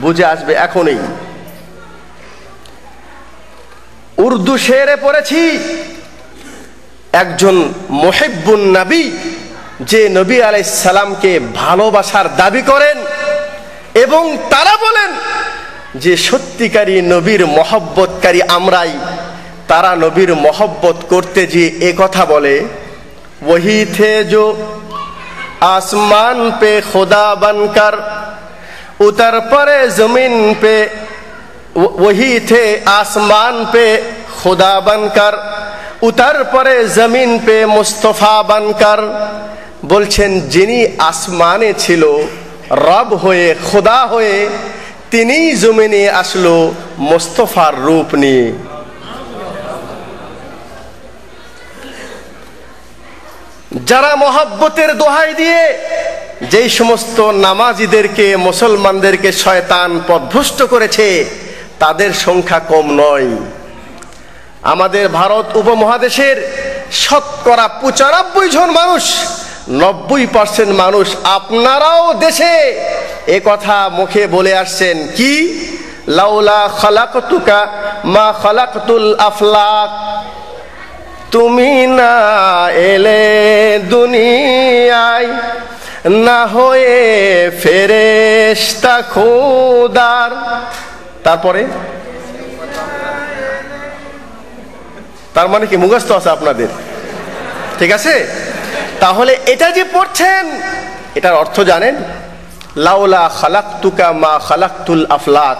বুঝে আসবে এখনই। উর্দু শেরে পড়েছি। একজন মহেব্বুন নাবী যে নবী আলাই সালামকে ভালোবাসার দাবি করেন এবং তারা বলেন যে সত্যিকারী নবীর মহব্বতকারী আমরাই, তারা নবীর মহব্বত করতে যে এ কথা বলে, ওহি থে যো আসমান পে খোদা বানকার उतर पड़े जमीन पे वही थे आसमान पे खुदा बनकर উতার পরে জমিন পে মুস্তফা বানকার বলছেন যিনি আসমানে ছিল রব হয়ে খোদা হয়ে তিনি জমিনে আসলো মোস্তফার রূপ নিয়ে যারা মহাব্বতের দোহাই দিয়ে যেই সমস্ত নামাজিদেরকে, মুসলমানদেরকে শয়তান পদভুষ্ট করেছে, তাদের সংখ্যা কম নয়। আমাদের ভারত উপমহাদেশের শতকরা পঁচানব্বই জন মানুষ, নব্বই পার্সেন্ট মানুষ আপনারাও দেশে। এ কথা মুখে বলে আসছেন কি? লাউলা খালাকতুকা মা খালাকতুল আফলাক। তুমি না এলে দুনিয়ায় না হয়ে ফেরেশতা খোদার। তারপরে? তার মানে কি মুখস্থ আছে আপনাদের? ঠিক আছে? তাহলে এটা যে পড়ছেন, এটার অর্থ জানেন? লাউলা খালাক্তুকা মা খালাক্তুল আফলাক।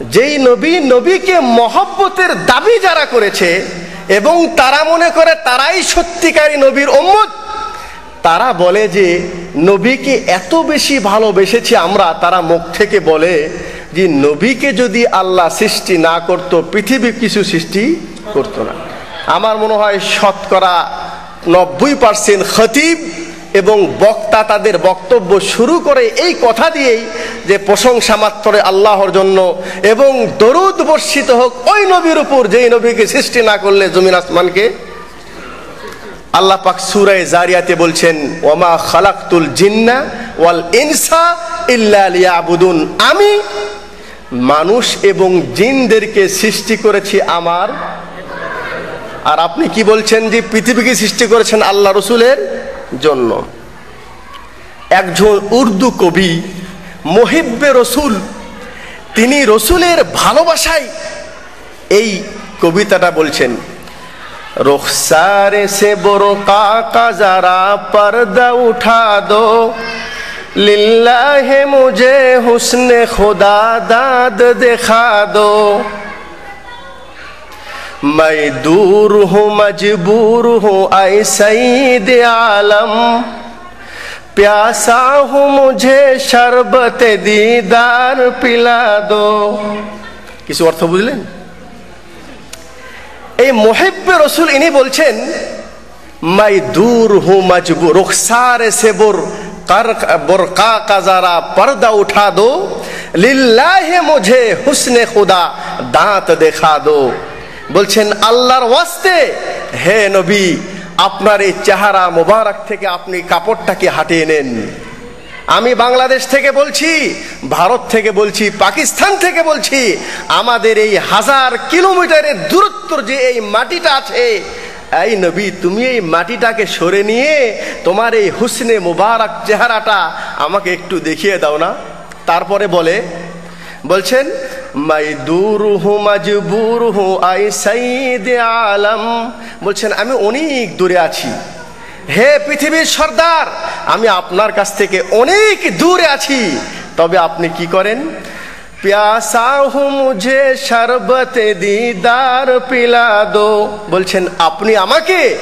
যেই নবী নবীকে মহব্বতের দাবি যারা করেছে, এবং তারা মনে করে তারাই সত্যিকারী নবীর ওম্মত তারা বলে যে, নবীকে এত বেশি ভালোবেসেছি আমরা তারা মুখ থেকে বলে যে, নবীকে যদি আল্লাহ সৃষ্টি না করত পৃথিবী কিছু সৃষ্টি করতো না। আমার মনে হয় শতকরা নব্বই পার্সেন্ট খতিব এবং বক্তা তাদের বক্তব্য শুরু করে এই কথা দিয়েই যে, প্রশংসা মাত্রে আল্লাহর জন্য এবং দরুদ বর্ষিত হোক, ওই নবীর উপর যেই নবীকে সৃষ্টি না করলে জমিন আসমানকে আল্লাহ পাক সুরায় জারিয়াতে বলছেন ওমা খালাকতুল জিন্না ওয়াল ইনসা ইল্লা লিয়াবুদুন। আমি মানুষ এবং জিনদেরকে সৃষ্টি করেছি আমার। আর আপনি কি বলছেন যে পৃথিবীকে সৃষ্টি করেছেন আল্লাহ রসুলের জন্য? একজন উর্দু কবি, মহিব্বে রসুল, তিনি রসুলের ভালোবাসায় এই কবিতাটা বলছেন رخسار سے برقا کا ذرا پردہ اٹھا دو۔ للہ مجھے حسن خدا داد دکھا دو۔ میں دور ہوں، مجبور ہوں، اے سید عالم۔ پیاسا ہوں، مجھے شربت دیدار پلا دو۔ کسی اور تو لیں এই মোহেব্বে রসুল ইনি বলছেন, মাই দূর হু মজবু রুখসারে সেবুর বোরকা কাজারা পর্দা উঠা দো, লিল্লাহে মুঝে হুসনে খুদা, দাঁত দেখা দো। বলছেন, আল্লাহর ওয়াস্তে, হে নবী, আপনার এই চেহারা মোবারক থেকে আপনি কাপড়টাকে হাটিয়ে নেন। আমি বাংলাদেশ থেকে বলছি, ভারত থেকে বলছি, পাকিস্তান থেকে বলছি, আমাদের এই হাজার কিলোমিটারের দূরত্ব যে এই মাটিটা আছে, এই নবী, তুমি এই মাটিটাকে সরে নিয়ে তোমার এই হুসনে মুবারক চেহারাটা আমাকে একটু দেখিয়ে দাও না। তারপরে বলে, বলছেন মাই দূর হু মাজবুর হু আই সাইদ আলম। বলছেন, আমি অনেক দূরে আছি। হে পৃথিবীর সর্দার, আমি আপনার কাছ থেকে অনেক দূরে আছি। তবে আপনি কি করেন? দিদার পিলা দো। বলছেন, আপনি আমাকে?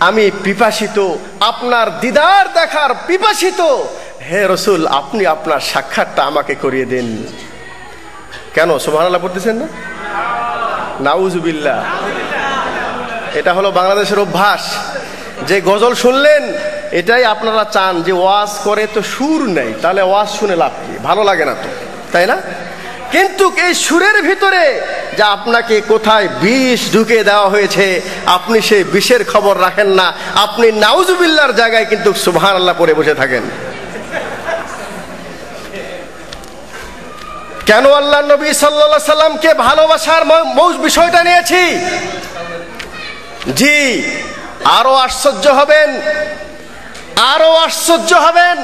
আমি পিপাসিত, আপনার দিদার দেখার পিপাসিত। হে রসুল, আপনি আপনার সাক্ষাৎটা আমাকে করিয়ে দেন। কেন সোভানাল্লাহ পড়তেছেন না? নাউজুবিল্লা এটা হলো বাংলাদেশের অভ্যাস। যে গজল শুনলেন, এটাই আপনারা চান যে ওয়াজ করে তো সুর নেই, তাহলে ওয়াজ শুনে লাভ কি? ভালো লাগে না তো, তাই না? কিন্তু এই সুরের ভিতরে যা আপনাকে কোথায় বিষ ঢুকে দেওয়া হয়েছে, আপনি সেই বিষের খবর রাখেন না, আপনি নাউজুবিল্লার জায়গায় কিন্তু সুবহান আল্লাহ পরে বসে থাকেন। কেন আল্লাহ নবী সাল্লা সাল্লামকে ভালোবাসার বিষয়টা নিয়েছি? জি আরও আশ্চর্য হবেন, আরও আশ্চর্য হবেন।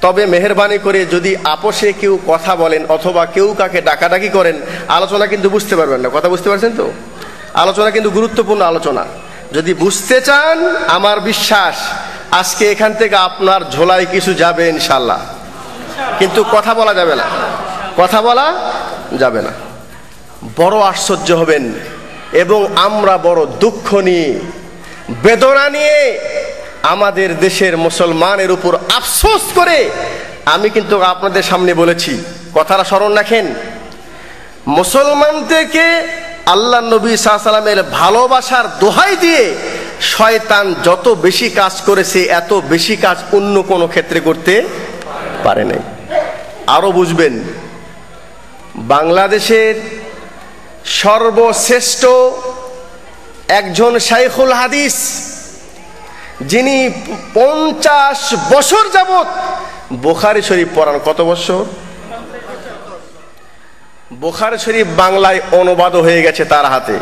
তবে মেহরবানি করে যদি আপোষে কেউ কথা বলেন অথবা কেউ কাকে ডাকাডাকি করেন, আলোচনা কিন্তু বুঝতে পারবেন না। কথা বুঝতে পারছেন তো? আলোচনা কিন্তু গুরুত্বপূর্ণ আলোচনা। যদি বুঝতে চান, আমার বিশ্বাস, আজকে এখান থেকে আপনার ঝোলায় কিছু যাবে ইনশাল্লাহ কিন্তু কথা বলা যাবে না। কথা বলা যাবে না। বড় আশ্চর্য হবেন এবং আমরা বড় দুঃখ নিয়ে বেদনা নিয়ে আমাদের দেশের মুসলমানের উপর আফসোস করে আমি কিন্তু আপনাদের সামনে বলেছি, কথাটা স্মরণ রাখেন। মুসলমানদেরকে আল্লাহ নবী সাল্লামের ভালোবাসার দোহাই দিয়ে শয়তান যত বেশি কাজ করেছে, এত বেশি কাজ অন্য কোনো ক্ষেত্রে করতে পারে নাই। আরও বুঝবেন, বাংলাদেশের সর্বশ্রেষ্ঠ একজন শাইখুল হাদিস, যিনি পঞ্চাশ বছর যাবৎ বোখারি শরীফ পড়ান। কত বছর? বোখারি শরীফ বাংলায় অনুবাদ হয়ে গেছে তার হাতে।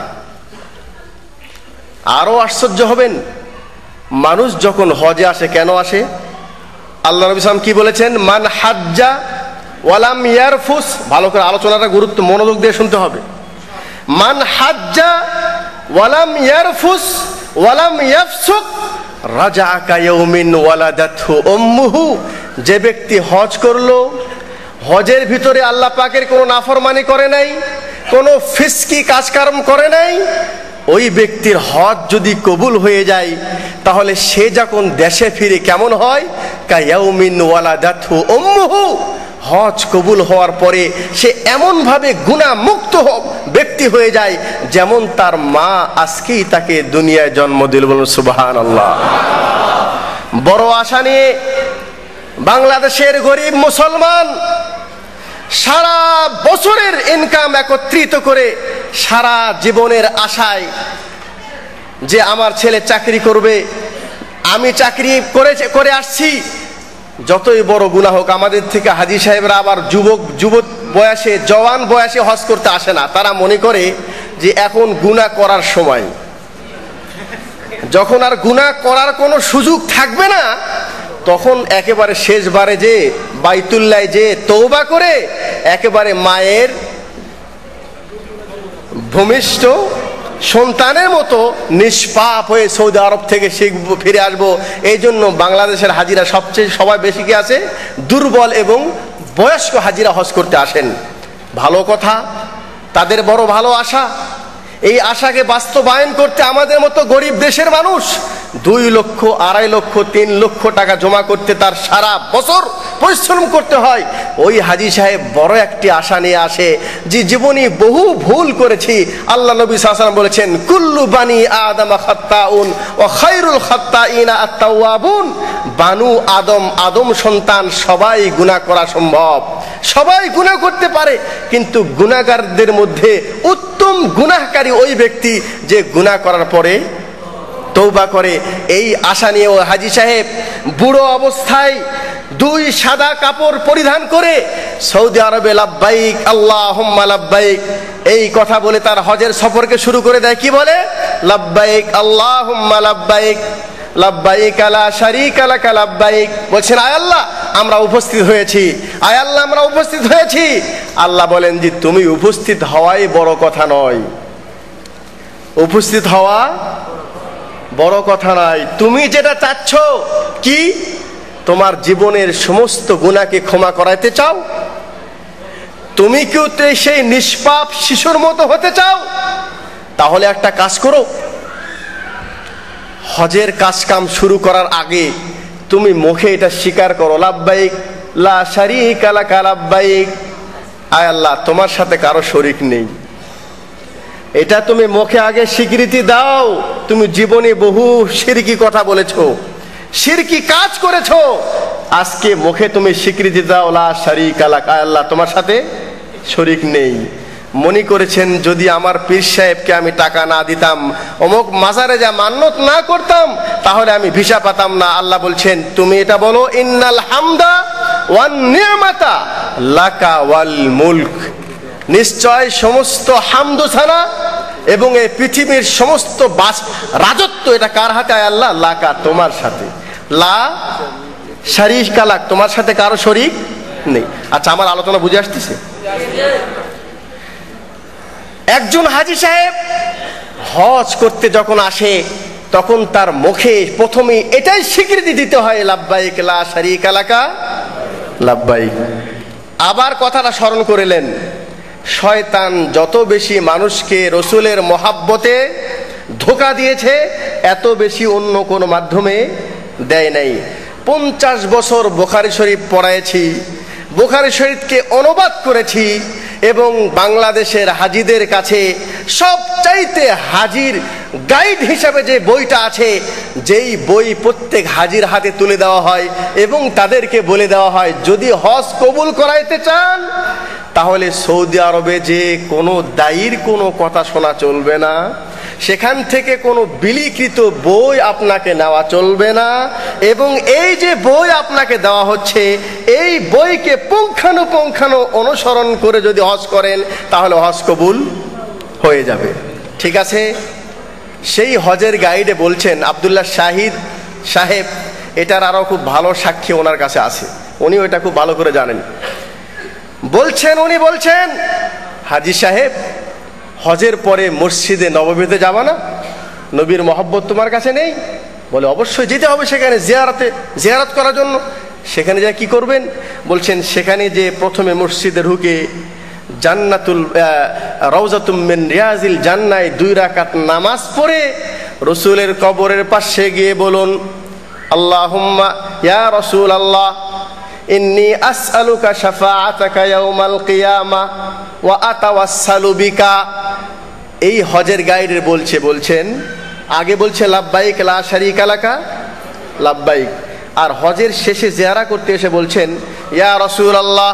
আরও আশ্চর্য হবেন, মানুষ যখন হজে আসে, কেন আসে? আল্লাহ নবী সালাম কি বলেছেন? মান হাজ্জা ওয়ালাম ইয়ারফুস ভালো করে আলোচনাটা গুরুত্ব মনোযোগ দিয়ে শুনতে হবে। মান হাজ্জা ওয়ালাম ইয়ারফুস, ওয়ালাম ইয়াফসুক রাজা কায়মিন ওয়ালাদাতহু উম্মুহু। যে ব্যক্তি হজ করল, হজের ভিতরে আল্লাহ পাকের কোনো নাফরমানি করে নাই, কোনো ফিসকি কাজকর্ম করে নাই, ওই ব্যক্তির হজ যদি কবুল হয়ে যায়, তাহলে সে যখন দেশে ফিরে কেমন হয়? কায়াউমিন ওয়ালাদাতহু উম্মুহু। হজ কবুল হওয়ার পরে সে এমনভাবে গুণা মুক্ত ব্যক্তি হয়ে যায়, যেমন তার মা আজকেই তাকে দুনিয়ায় জন্ম দিল বলুন সুবাহান আল্লাহ বড় আশা নিয়ে বাংলাদেশের গরিব মুসলমান সারা বছরের ইনকাম একত্রিত করে সারা জীবনের আশায় যে আমার ছেলে চাকরি করবে, আমি চাকরি করে করে আসছি, যতই বড় গুণা হোক, আমাদের থেকে হাজি সাহেবরা আবার যুবক যুবক বয়সে, জওয়ান বয়সে হজ করতে আসে না। তারা মনে করে যে এখন গুণা করার সময়। যখন আর গুণা করার কোনো সুযোগ থাকবে না, তখন একেবারে শেষবারে যে বাইতুল্লায় যে তৌবা করে, একেবারে মায়ের ভূমিষ্ঠ সন্তানের মতো নিষ্পাপ হয়ে সৌদি আরব থেকে শিখব ফিরে আসব এই জন্য বাংলাদেশের হাজিরা সবচেয়ে সবাই বেশি কি আছে? দুর্বল এবং বয়স্ক হাজিরা হজ করতে আসেন। ভালো কথা, তাদের বড় ভালো আশা। এই আশাকে বাস্তবায়ন করতে আমাদের মতো গরিব দেশের মানুষ দুই লক্ষ, আড়াই লক্ষ, তিন লক্ষ টাকা জমা করতে তার সারা বছর পরিশ্রম করতে হয়। ওই হাজি সাহেব বড় একটি আশা নিয়ে আসে যে জীবনী বহু ভুল করেছি। আল্লাহ নবী সাল্লাম বলেছেন, কুল্লু বানি আদম খাত্তাউন ও খাইরুল খাত্তা ইনা আত্মাউয়াবুন বানু আদম আদম সন্তান সবাই গুণা করা সম্ভব। সবাই গুণা করতে পারে, কিন্তু গুণাগারদের মধ্যে উত্তম গুনাহকারী ওই ব্যক্তি যে গুণা করার পরে তৌবা করে। এই আশা নিয়ে ও হাজি সাহেব বুড়ো অবস্থায় দুই সাদা কাপড় পরিধান করে সৌদি আরবে লাভবাইক আল্লাহ লাভবাইক এই কথা বলে তার হজের সফরকে শুরু করে দেয়। কি বলে? লাভবাইক আল্লাহ লাভবাইক লাভবাইক আলা শারিক আলাকা লাভবাইক বলছেন, আয় আল্লাহ, আমরা উপস্থিত হয়েছি। আয় আল্লাহ, আমরা উপস্থিত হয়েছি। আল্লাহ বলেন যে, তুমি উপস্থিত হওয়াই বড় কথা নয়। উপস্থিত হওয়া বড় কথা নয়। তুমি যেটা চাচ্ছ, কি? তোমার জীবনের সমস্ত গুণাকে ক্ষমা করাইতে চাও? তুমি কেউ সেই নিষ্পাপ শিশুর মতো হতে চাও? তাহলে একটা কাজ করো। হজের কাজ কাম শুরু করার আগে তুমি মুখে এটা স্বীকার করো লাভবাইক লা শারিক আলাকা লাভবাইক আয় আল্লাহ, তোমার সাথে কারও শরিক নেই। এটা তুমি মুখে আগে স্বীকৃতি দাও। তুমি জীবনে বহু সিরকি কথা বলেছ। সিরকি কাজ করেছ। আজকে মুখে তুমি স্বীকৃতি দাও, লা শারিক আলাকা আল্লাহ। তোমার সাথে শরিক নেই। মনে করেছেন, যদি আমার পীর সাহেবকে আমি টাকা না দিতাম, অমুক মাজারে যা মান্যত না করতাম, তাহলে আমি ভিসা পাতাম না। আল্লাহ বলছেন, তুমি এটা বলো, ইন্নাল হামদা ওয়ান নিয়ামাতা লাকা ওয়াল মুলক। নিশ্চয় সমস্ত হামদুসানা এবং এই পৃথিবীর সমস্ত বাস রাজত্ব এটা কার হাতে? আয় আল্লাহ লাকা তোমার সাথে। লা শারিক কালাক তোমার সাথে কারও শরিক নেই। আচ্ছা আমার আলোচনা বুঝে আসতেছে? একজন হাজি সাহেব হজ করতে যখন আসে, তখন তার মুখে প্রথমে এটাই স্বীকৃতি দিতে হয় লাভবাইক লা শারিক আলাকা লাভবাইক আবার কথাটা স্মরণ করিলেন শয়তান যত বেশি মানুষকে রসুলের মহাব্বতে ধোকা দিয়েছে, এত বেশি অন্য কোনো মাধ্যমে দেয় নাই। পঞ্চাশ বছর বোখারি শরীফ পড়াইছি, বোখারি শরীফকে অনুবাদ করেছি এবং বাংলাদেশের হাজিদের কাছে সবচাইতে হাজির গাইড হিসাবে যে বইটা আছে, যেই বই প্রত্যেক হাজির হাতে তুলে দেওয়া হয় এবং তাদেরকে বলে দেওয়া হয়, যদি হজ কবুল করাইতে চান তাহলে সৌদি আরবে যে কোনো দায়ীর কোনো কথা শোনা চলবে না, সেখান থেকে কোনো বিলিকৃত বই আপনাকে নেওয়া চলবে না, এবং এই যে বই আপনাকে দেওয়া হচ্ছে, এই বইকে পুঙ্খানুপুঙ্খানু অনুসরণ করে যদি হজ করেন, তাহলে হজ কবুল হয়ে যাবে। ঠিক আছে? সেই হজের গাইডে বলছেন আবদুল্লাহ শাহিদ সাহেব, এটার আরও খুব ভালো সাক্ষী ওনার কাছে আছে। উনিও এটা খুব ভালো করে জানেন। বলছেন, উনি বলছেন, হাজি সাহেব, হজের পরে মসজিদে নবমীতে যাবা না? নবীর মহব্বত তোমার কাছে নেই? বলে, অবশ্যই যেতে হবে সেখানে জিয়ারাতে, জিয়ারাত করার জন্য। সেখানে যা কি করবেন? বলছেন, সেখানে যে প্রথমে মসজিদে ঢুকে জান্নাতুল রওজাতুমিন রিয়াজিল জান্নায় দুই রাকাত নামাজ পড়ে রসুলের কবরের পাশে গিয়ে বলুন, আল্লাহুম্মা, ইয়া রসুল আল্লাহ ইন্নি আসআলুকা শাফাআতাকা ইয়াউমাল কিয়ামা ওয়া আতাওয়াসসালু বিকা এই হজের গাইডের বলছে, বলছেন, আগে বলছে লাভবাইক লা শারিকা লাকা লাভবাইক আর হজের শেষে জিয়ারা করতে এসে বলছেন, ইয়া রসুল আল্লাহ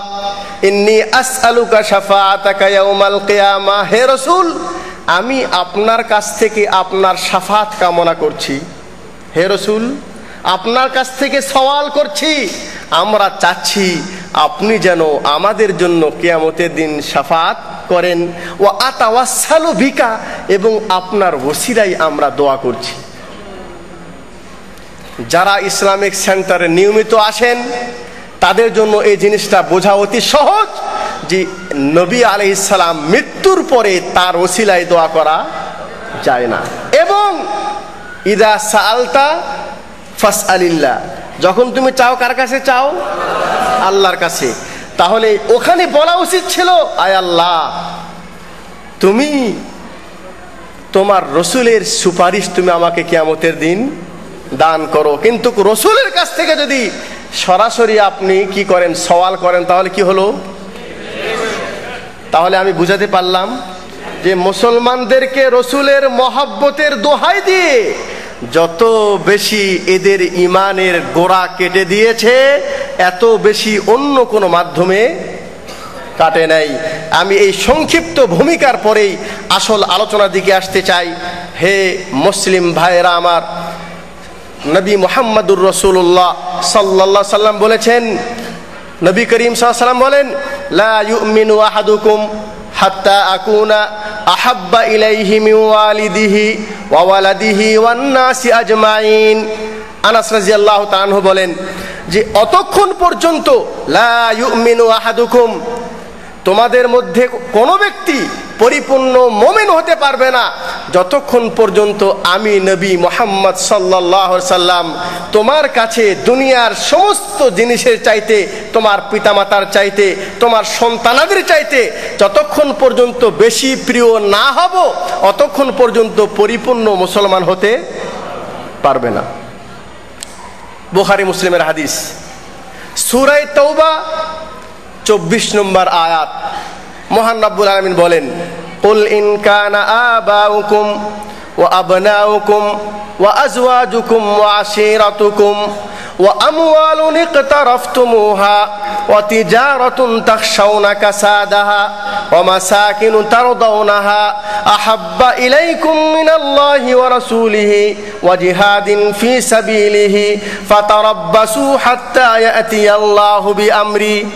ইন্নি আসআলুকা শাফাআতাকা ইয়াউমাল কিয়ামা হে রসুল, আমি আপনার কাছ থেকে আপনার সাফাত কামনা করছি। হে রসুল, আপনার কাছ থেকে সওয়াল করছি। আমরা চাচ্ছি আপনি যেন আমাদের জন্য কেয়ামতের দিন সাফাত করেন। ও আতাওয়াসালু ভিকা এবং আপনার ওসিরাই আমরা দোয়া করছি। যারা ইসলামিক সেন্টারে নিয়মিত আসেন, তাদের জন্য এই জিনিসটা বোঝা অতি সহজ যে নবী আলি ইসালাম মৃত্যুর পরে তার ওসিলায় দোয়া করা যায় না। এবং ইদা সালতা ফাস আলিল্লা যখন তুমি চাও কার কাছে চাও? আল্লাহর কাছে। তাহলে ওখানে বলা উচিত ছিল, আয় আল্লাহ, তুমি তোমার রসুলের সুপারিশ তুমি আমাকে কিয়ামতের দিন দান করো। কিন্তু রসুলের কাছ থেকে যদি সরাসরি আপনি কি করেন, সওয়াল করেন, তাহলে কি হলো? তাহলে আমি বুঝাতে পারলাম যে মুসলমানদেরকে রসুলের মহাব্বতের দোহাই দিয়ে যত বেশি এদের ইমানের গোড়া কেটে দিয়েছে, এত বেশি অন্য কোনো মাধ্যমে কাটে নাই। আমি এই সংক্ষিপ্ত ভূমিকার পরেই আসল আলোচনার দিকে আসতে চাই। হে মুসলিম ভাইয়েরা আমার, নবী মোহাম্মদুর রসুল্লাহ সাল্লাহ সাল্লাম বলেছেন নবী করিম সাল্লাম বলেন, লা ইউমিনু আহাদুকুম হাত্তা আকুনা আহাব্বা ইলাইহি মিন ওয়ালিদিহি ওয়া ওয়ালাদিহি ওয়ান নাসি আজমাইন। আনাস রাদিয়াল্লাহু তাআলা বলেন যে, অতক্ষণ পর্যন্ত লা ইউমিনু আহাদুকুম তোমাদের মধ্যে কোনো ব্যক্তি পরিপূর্ণ মোমেন হতে পারবে না। যতক্ষণ পর্যন্ত আমি নবী মোহাম্মদ সাল্লাহ সাল্লাম তোমার কাছে দুনিয়ার সমস্ত জিনিসের চাইতে, তোমার পিতামাতার চাইতে, তোমার সন্তানাদের চাইতে যতক্ষণ পর্যন্ত বেশি প্রিয় না হব, অতক্ষণ পর্যন্ত পরিপূর্ণ মুসলমান হতে পারবে না। বুখারি, মুসলিমের হাদিস। সুরাই তৌবা চব্বিশ নম্বর আয়াত মহান রাব্বুল আলমিন বলেন قل إن كان آباؤكم وأبناؤكم وأزواجكم وعشيرتكم وأموال اقترفتموها وتجارة تخشون كسادها ومساكن ترضونها أحب إليكم من الله ورسوله وجهاد في سبيله فتربصوا حتى يأتي الله بأمري